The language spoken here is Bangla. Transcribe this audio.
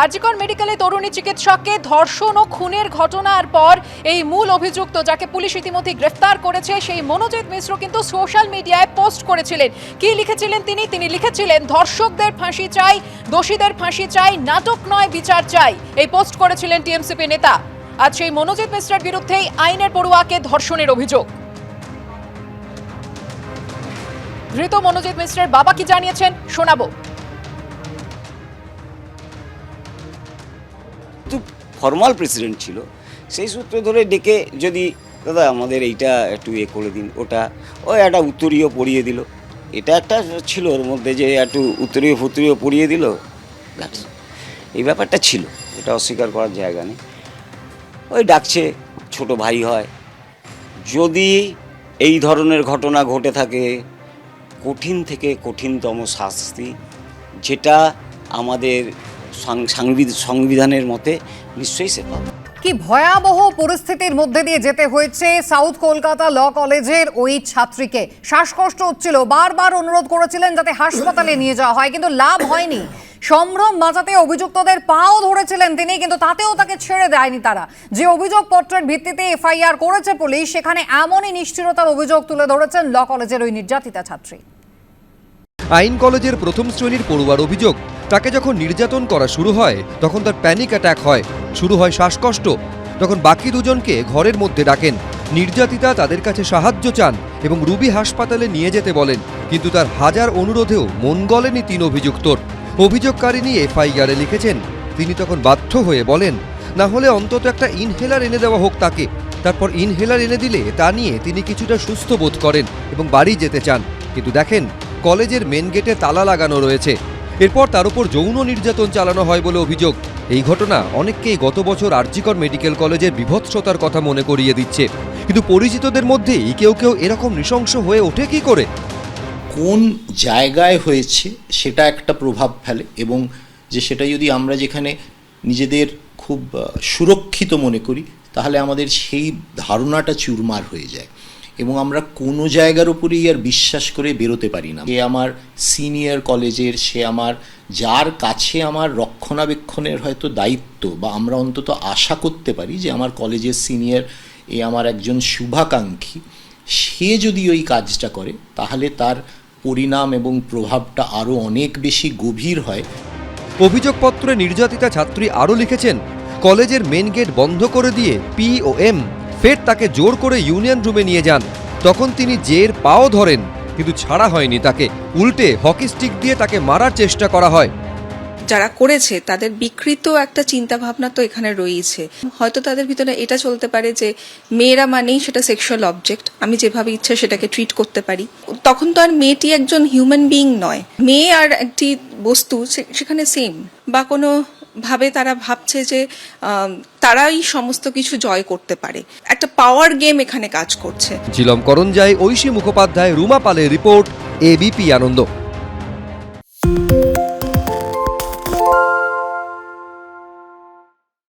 আরজিকর মেডিকেলে তরুণী চিকিৎসককে ধর্ষণ ও খুনের ঘটনার পর এই মূল অভিযুক্ত যাকে পুলিশ ইতিমধ্যে গ্রেফতার করেছে, সেই মনোজিৎ মিশ্র কিন্তু সোশ্যাল মিডিয়ায় পোস্ট করেছিলেন। কি লিখেছিলেন তিনি? তিনি লিখেছিলেন, ধর্ষকদের ফাঁসি চাই, দোষীদের ফাঁসি চাই, নাটক নয়, বিচার চাই। এই পোস্ট করেছিলেন টিএমসিপি নেতা। আজ সেই মনোজিৎ মিশ্রের বিরুদ্ধেই আইনের পড়ুয়াকে ধর্ষণের অভিযোগ। ধৃত মনোজিৎ মিশ্রের বাবা কি জানিয়েছেন? শোনাবো। ফর্মাল প্রেসিডেন্ট ছিল, সেই সূত্র ধরে ডেকে যদি, দাদা, আমাদের এইটা একটু ইয়ে করে দিন, ওটা। ও একটা উত্তরীয় পড়িয়ে দিল। এটা একটা ছিল ওর মধ্যে যে একটু উত্তরীয় ফুত্তরীয় পড়িয়ে দিল। এই ব্যাপারটা ছিল, এটা অস্বীকার করার জায়গা নেই। ওই ডাকছে, ছোট ভাই হয়। যদি এই ধরনের ঘটনা ঘটে থাকে, কঠিন থেকে কঠিনতম শাস্তি, যেটা আমাদের সংবিধানের মতে নিশ্চয়ই সে পাবে। কি ভয়াবহ পরিস্থিতির মধ্যে দিয়ে যেতে হয়েছে সাউথ কলকাতা ল কলেজের ওই ছাত্রীকে। শ্বাসকষ্ট হচ্ছিল বারবার অনুরোধ করেছিলেন যাতে হাসপাতালে নিয়ে যাওয়া হয় কিন্তু লাভ হয়নি। সম্ভ্রম বাঁচাতে অভিযুক্তদের পাও ধরেছিলেন তিনি কিন্তু তাতেও তাকে ছেড়ে দেয়নি তারা। যে অভিযোগপত্রের ভিত্তিতে এফআইআর করেছে পুলিশ সেখানে এমনই নিষ্ঠুরতার অভিযোগ তুলে ধরেছেন ল কলেজের ওই নির্যাতিতা ছাত্রী। আইন কলেজের প্রথম শ্রেণির পড়ুয়ার অভিযোগ তাকে যখন নির্যাতন করা শুরু হয়, তখন তার প্যানিক অ্যাটাক হয়। শুরু হয় শ্বাসকষ্ট। তখন বাকি দুজনকে ঘরের মধ্যে ডাকেন। নির্যাতিতা তাদের কাছে সাহায্য চান এবং রুবি হাসপাতালে নিয়ে যেতে বলেন। কিন্তু তার হাজার অনুরোধেও মন গলেনি তিন অভিযুক্তর। অভিযোগকারিনী এফআইআরে লিখেছেন, তিনি তখন বাধ্য হয়ে বলেন, না হলে অন্তত একটা ইনহেলার এনে দেওয়া হোক তাকে। তারপর ইনহেলার এনে দিলে তা নিয়ে তিনি কিছুটা সুস্থ বোধ করেন এবং বাড়ি যেতে চান। কিন্তু দেখেন, কলেজের মেন গেটে তালা লাগানো রয়েছে। এরপর তার উপর যৌন নির্যাতন চালানো হয় বলে অভিযোগ। এই ঘটনা অনেককেই গত বছর আরজিকর মেডিকেল কলেজের বিভৎসতার কথা মনে করিয়ে দিচ্ছে। কিন্তু পরিচিতদের মধ্যেই কেউ কেউ এরকম নৃশংস হয়ে ওঠে কি করে? কোন জায়গায় হয়েছে সেটা একটা প্রভাব ফেলে এবং যে সেটা যদি আমরা যেখানে নিজেদের খুব সুরক্ষিত মনে করি, তাহলে আমাদের সেই ধারণাটা চুরমার হয়ে যায়। এবং আমরা কোনো জায়গার উপরেই আর বিশ্বাস করে বেরোতে পারি না। সে আমার সিনিয়র কলেজের সে আমার, যার কাছে আমার রক্ষণাবেক্ষণের হয়তো দায়িত্ব বা আমরা অন্তত আশা করতে পারি যে আমার কলেজের সিনিয়র এ আমার একজন শুভাকাঙ্ক্ষী, সে যদি ওই কাজটা করে, তাহলে তার পরিণাম এবং প্রভাবটা আরও অনেক বেশি গভীর হয়। অভিযোগপত্রে নির্যাতিতা ছাত্রী আরও লিখেছেন, কলেজের মেন গেট বন্ধ করে দিয়ে পি ও এম ফের তাকে জোর করে ইউনিয়ন রুমে নিয়ে যান। তখন তিনি জের পাও ধরেন, কিন্তু ছাড়া হয়নি তাকে। উল্টে হকি স্টিক দিয়ে তাকে মারার চেষ্টা করা হয়। যারা করেছে, তাদের বিকৃত একটা চিন্তা ভাবনা তো এখানে রয়েছে। হয়তো তাদের ভিতরে এটা চলতে পারে যে, মেয়েরা মানেই সেটা সেক্সুয়াল অবজেক্ট আমি যেভাবে ইচ্ছা সেটাকে ট্রিট করতে পারি। তখন তো আর মেয়েটি একজন হিউম্যান বিইং নয়। মেয়ে আর একটি বস্তু সেখানে সেম বা কোনো ভাবে তারা ভাবছে যে তারাই সমস্ত কিছু জয় করতে পারে। একটা পাওয়ার গেম এখানে কাজ করছে। ঝিলম করঞ্জাই, ঐশী মুখোপাধ্যায়, রুমা পালের রিপোর্ট এবিপি আনন্দ।